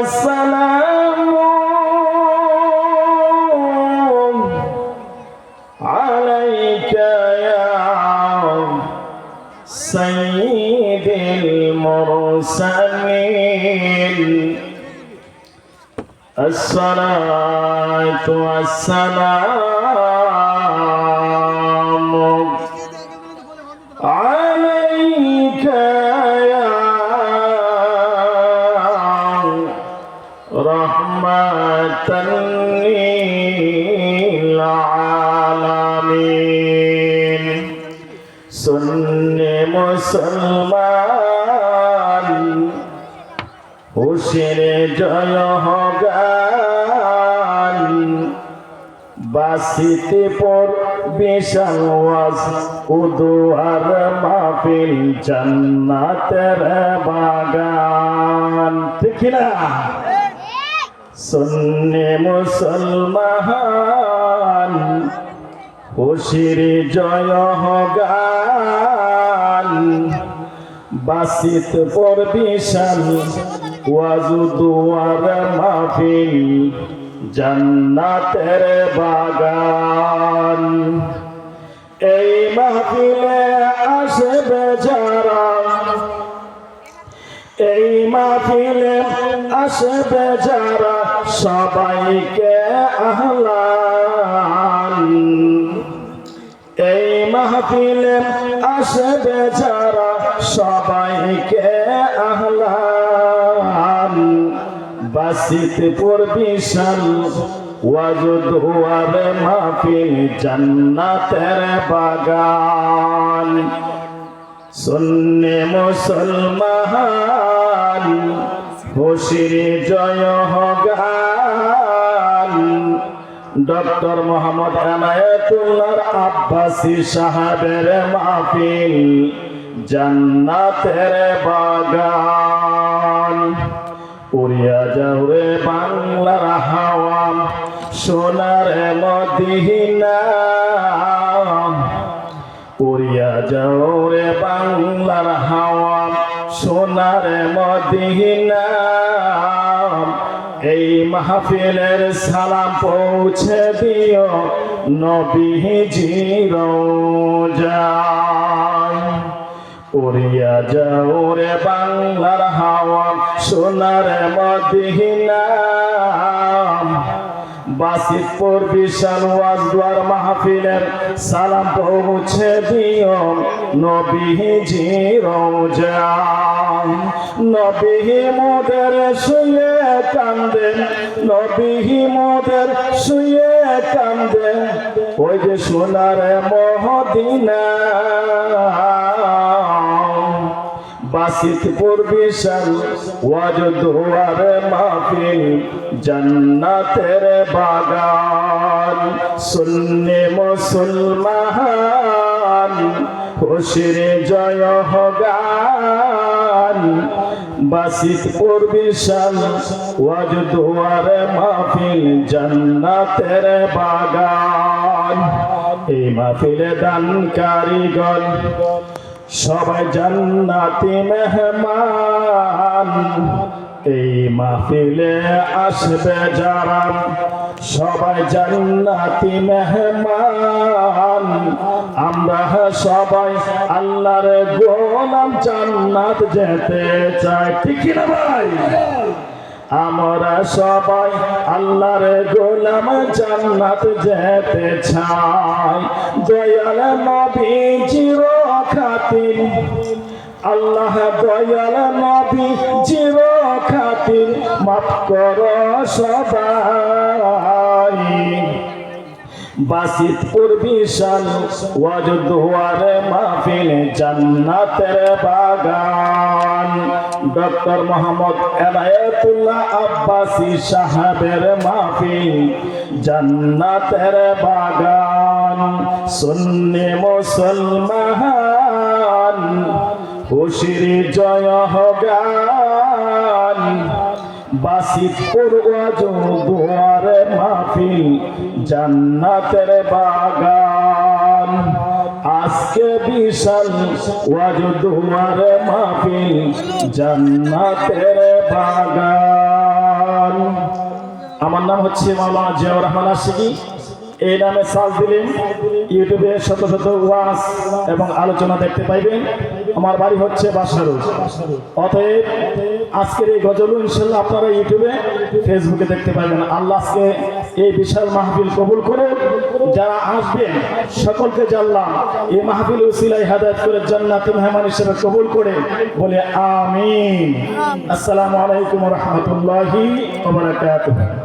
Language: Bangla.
والسلام عليك يا سيد المرسلين الصلاة والسلام সুন্নি মুসলমান। হুশিরে জয় হগান। বাসিতে পর বিশাল ওয়াজ উদুয়ার মাহফিল জান্নাতের বাগান। ঠিক না সুন্নি মুসলমান। হুশির জয় হগান। বাসিত পর বিশাল ওয়াজু দুয়ার মাহফিল, জান্নাতের বাগান। এই মাহফিলে আসবে যারা, এই মাহফিলে আসবে যারা, সবাইকে আহলান মাহফিলে আসবে যারা সবাইকে আহলান বাসিত পর বিশাল ওয়াজুদুয়ার মাহফিল জান্নাতের বাগান। সুন্নে মুসলমান হুশির জয় হগান ডক্টর মোহাম্মদ এনায়েতুল্লাহ আব্বাসী সাহাবের মাহফিল জান্নাতের বাগান। উড়িয়া যাও রে বাংলার হাওয়া, সোনার মদিনা। উড়িয়া যাও রে বাংলার হাওয়া, সোনার মদিনা। এই মাহফিলের সালাম পৌঁছে দিও নবীজি রোজায় উড়িয়া যাও রে বাংলার হাওয়া সোনার মদিনা। বাসিতপুর বিশাল ওয়াজদার মাহফিলের সালাম পৌঁছে দিও। নবীজি রোজা। নবী মোদের শুয়ে কান্দে নবী মোদের শুয়ে কান্দে। ওই যে সোনার মহদিনা। বাসিতপুর বিশাল ওয়াজদুয়ার মাহফিল, জান্নাতের বাগান। সুন্নি মুসলমান, খুশির জয় হগান। বাসিতপুর বিশাল ওয়াজদুয়ার মাহফিল, জান্নাতের বাগান। এই মাহফিলে দান কারিগর সবাই জান্নাতি মেহমান। এই মাহফিলে আসবে যারা? সবাই জান্নাতি মেহমান। আমরা সবাই আল্লাহর গোলাম জান্নাত যেতে চাই। ঠিক না ভাই? আমরা সবাই আল্লাহর গোলাম জান্নাত যেতে চাই। দয়াল নবী চির খাতির আল্লাহ দয়াল নবী চির খাতির মাফ কর সবাই। বাসিতপুর বিশাল ওয়াজ দুয়ারে মাহফিল জান্নাতের বাগান। ডক্টর মোহাম্মদ এনায়েতুল্লাহ আব্বাসী সাহেবের মাহফিল, জান্নাতের বাগান। সুন্নি মুসলমান, খুশির জয় গান। বাসিতপুর ওয়াজ দুয়ারে মাহফিল, জান্নাতের বাগান। আজকে বিশাল ওয়াজ দুয়ারে মাহফিল জান্নাতের বাগান। আমার নাম হচ্ছে মাওলানা জিয়াউর রহমান আশিকি। এই নামে সার্চ দিলেন। ইউটিউবে শত শত ওয়াজ এবং আলোচনা দেখতে পাইবেন। আমার বাড়ি হচ্ছে বাসারু। অতএব আজকের এই গজল ইনশাল্লাহ আপনারা ইউটিউবে ফেসবুকে দেখতে পাবেন। আল্লাহ আজকে এই বিশাল মাহফিল কবুল করে যারা আসবেন সকলকে জানলাম এই মাহফিল উসিলাই হাদায়ত করে জান্নাতি মেহমান হিসেবে কবুল করে বলে আমিন। আসসালামু আলাইকুম রহমতুল্লাহি ওয়া বারাকাতুহু।